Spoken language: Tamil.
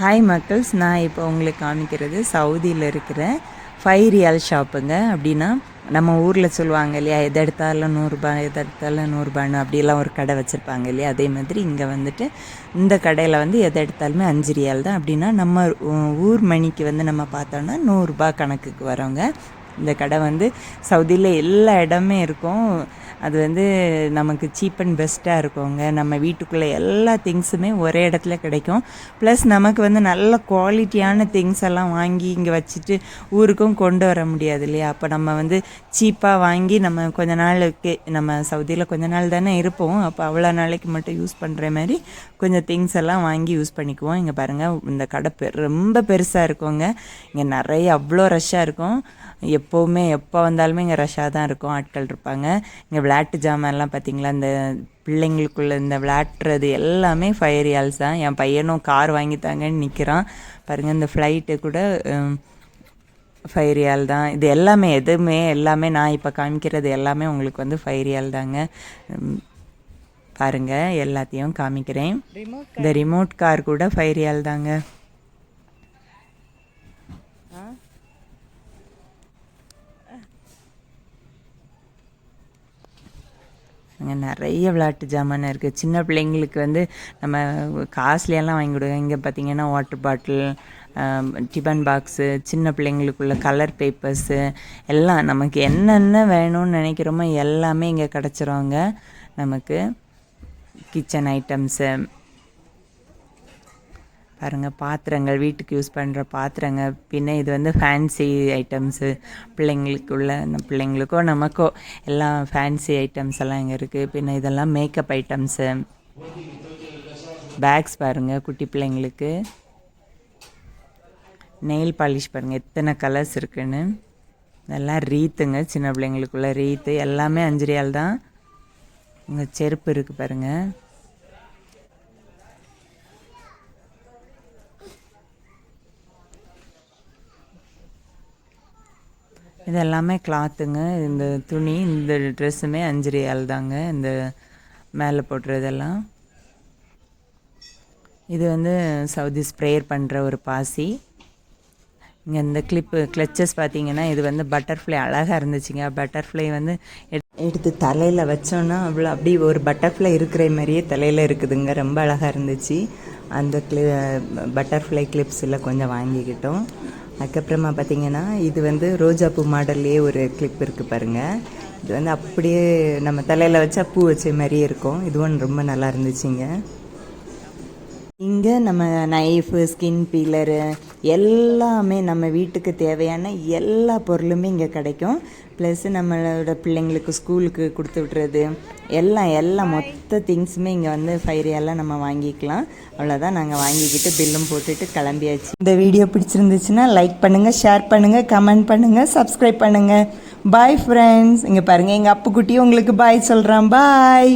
ஹாய் மக்கள்ஸ். நான் இப்போ உங்களுக்கு காமிக்கிறது சவுதியில் இருக்கிற ஃபைவ் ரியால் ஷாப்புங்க. அப்படின்னா நம்ம ஊரில் சொல்லுவாங்க இல்லையா எது எடுத்தாலும் நூறுரூபா எது எடுத்தாலும் நூறுரூபான்னு அப்படிலாம் ஒரு கடை வச்சுருப்பாங்க இல்லையா அதே மாதிரி இங்கே வந்துட்டு இந்த கடையில் வந்து எது எடுத்தாலுமே அஞ்சு ரியால் தான். அப்படின்னா நம்ம ஊர் மணிக்கு வந்து நம்ம பார்த்தோன்னா நூறுரூபா கணக்குக்கு வரோங்க. இந்த கடை வந்து சவுதியில் எல்லா இடமே இருக்கும். அது வந்து நமக்கு சீப் அண்ட் பெஸ்ட்டாக இருக்குங்க. நம்ம வீட்டுக்குள்ளே எல்லா திங்ஸுமே ஒரே இடத்துல கிடைக்கும். ப்ளஸ் நமக்கு வந்து நல்ல குவாலிட்டியான திங்ஸ் எல்லாம் வாங்கி இங்கே வச்சுட்டு ஊருக்கும் கொண்டு வர முடியாது இல்லையா? அப்போ நம்ம வந்து சீப்பாக வாங்கி நம்ம கொஞ்ச நாளுக்கு நம்ம சவுதியில் கொஞ்ச நாள் தானே இருப்போம். அப்போ அவ்வளோ நாளைக்கு மட்டும் யூஸ் பண்ணுற மாதிரி கொஞ்சம் திங்ஸ் எல்லாம் வாங்கி யூஸ் பண்ணிக்குவோம். இங்கே பாருங்கள் இந்த கடை பெ ரொம்ப பெருசாக இருக்குங்க. இங்கே நிறைய அவ்வளோ ரஷ்ஷாக இருக்கும். எப்போவுமே எப்போ வந்தாலுமே இங்கே ரஷ்ஷாக தான் இருக்கும். ஆட்கள் இருப்பாங்க. இங்கே விளையாட்டு ஜாமான்லாம் பார்த்தீங்களா இந்த பிள்ளைங்களுக்குள்ள இந்த விளையாட்டுறது எல்லாமே ஃபயர் ரியால்ஸ் தான். என் பையனும் கார் வாங்கித்தாங்கன்னு நிற்கிறான் பாருங்கள் இந்த ஃப்ளைட்டு கூட ஃபைவ் ரியால் தான். இது எல்லாமே எதுவுமே எல்லாமே நான் இப்போ காமிக்கிறது எல்லாமே உங்களுக்கு வந்து ஃபைவ் ரியால் தாங்க. உம், பாருங்க எல்லாத்தையும் காமிக்கிறேன். இந்த ரிமோட் கார் கூட ஃபைவ் ரியால் தாங்க. அங்கே நிறைய விளையாட்டு ஜாமான் இருக்குது சின்ன பிள்ளைங்களுக்கு வந்து நம்ம காஸ்ட்லியெல்லாம் வாங்கி கொடுங்க. இங்கே பார்த்தீங்கன்னா வாட்டர் பாட்டில் டிபன் பாக்ஸு சின்ன பிள்ளைங்களுக்குள்ள கலர் பேப்பர்ஸு எல்லாம் நமக்கு என்னென்ன வேணும்னு நினைக்கிறோமோ எல்லாமே இங்கே கிடச்சிருவாங்க நமக்கு கிச்சன் ஐட்டம்ஸு பாருங்கள் பாத்திரங்கள் வீட்டுக்கு யூஸ் பண்ணுற பாத்திரங்க பின்ன இது வந்து ஃபேன்சி ஐட்டம்ஸு பிள்ளைங்களுக்குள்ள அந்த பிள்ளைங்களுக்கோ நமக்கோ எல்லாம் ஃபேன்சி ஐட்டம்ஸ் எல்லாம் இங்கே இருக்குது பின்ன இதெல்லாம் மேக்கப் ஐட்டம்ஸு பேக்ஸ் பாருங்கள் குட்டி பிள்ளைங்களுக்கு. நெயில் பாலிஷ் பாருங்கள் எத்தனை கலர்ஸ் இருக்குன்னு. இதெல்லாம் ரீத்துங்க சின்ன பிள்ளைங்களுக்குள்ள ரீத்து எல்லாமே அஞ்சு ரியால் தான். இங்கே செருப்பு இருக்குது பாருங்கள் இது எல்லாமே கிளாத்துங்க இந்த துணி இந்த ட்ரெஸ்ஸுமே அஞ்சு ரியால் தாங்க இந்த மேலே போட்டுறதெல்லாம். இது வந்து சவுதி ஸ்ப்ரேயர் பண்ணுற ஒரு பாசி. இங்கே இந்த கிளிப்பு கிளச்சஸ் பார்த்தீங்கன்னா இது வந்து பட்டர்ஃப்ளை அழகாக இருந்துச்சுங்க. பட்டர்ஃப்ளை வந்து எடுத்து தலையில் வச்சோன்னா அவ்வளோ அப்படி ஒரு பட்டர்ஃப்ளை இருக்கிற மாதிரியே தலையில் இருக்குதுங்க. ரொம்ப அழகாக இருந்துச்சு. அந்த கிளி பட்டர்ஃப்ளை கிளிப்ஸில் கொஞ்சம் வாங்கிக்கிட்டோம். அதுக்கப்புறமா பார்த்தீங்கன்னா இது வந்து ரோஜாப்பூ மாடல்லையே ஒரு கிளிப் இருக்குது பாருங்கள் இது வந்து அப்படியே நம்ம தலையில் வச்சா பூ வச்ச மாதிரியே இருக்கும். இதுவும் ரொம்ப நல்லா இருந்துச்சுங்க. இங்கே நம்ம நைஃபு ஸ்கின் பீலரு எல்லாமே நம்ம வீட்டுக்கு தேவையான எல்லா பொருளுமே இங்கே கிடைக்கும். ப்ளஸ் நம்மளோட பிள்ளைங்களுக்கு ஸ்கூலுக்கு கொடுத்து விட்றது எல்லாம் எல்லாம் மொத்த திங்ஸுமே இங்கே வந்து ஃபைரியெல்லாம் நம்ம வாங்கிக்கலாம். அவ்வளோதான் நாங்கள் வாங்கிக்கிட்டு பில்லும் போட்டுட்டு கிளம்பியாச்சு. இந்த வீடியோ பிடிச்சிருந்துச்சுன்னா லைக் பண்ணுங்கள் ஷேர் பண்ணுங்கள் கமெண்ட் பண்ணுங்கள் சப்ஸ்கிரைப் பண்ணுங்கள் பாய் ஃப்ரெண்ட்ஸ் இங்கே பாருங்கள் எங்கள் அப்புக்குட்டி உங்களுக்கு பாய் சொல்கிறான் பாய்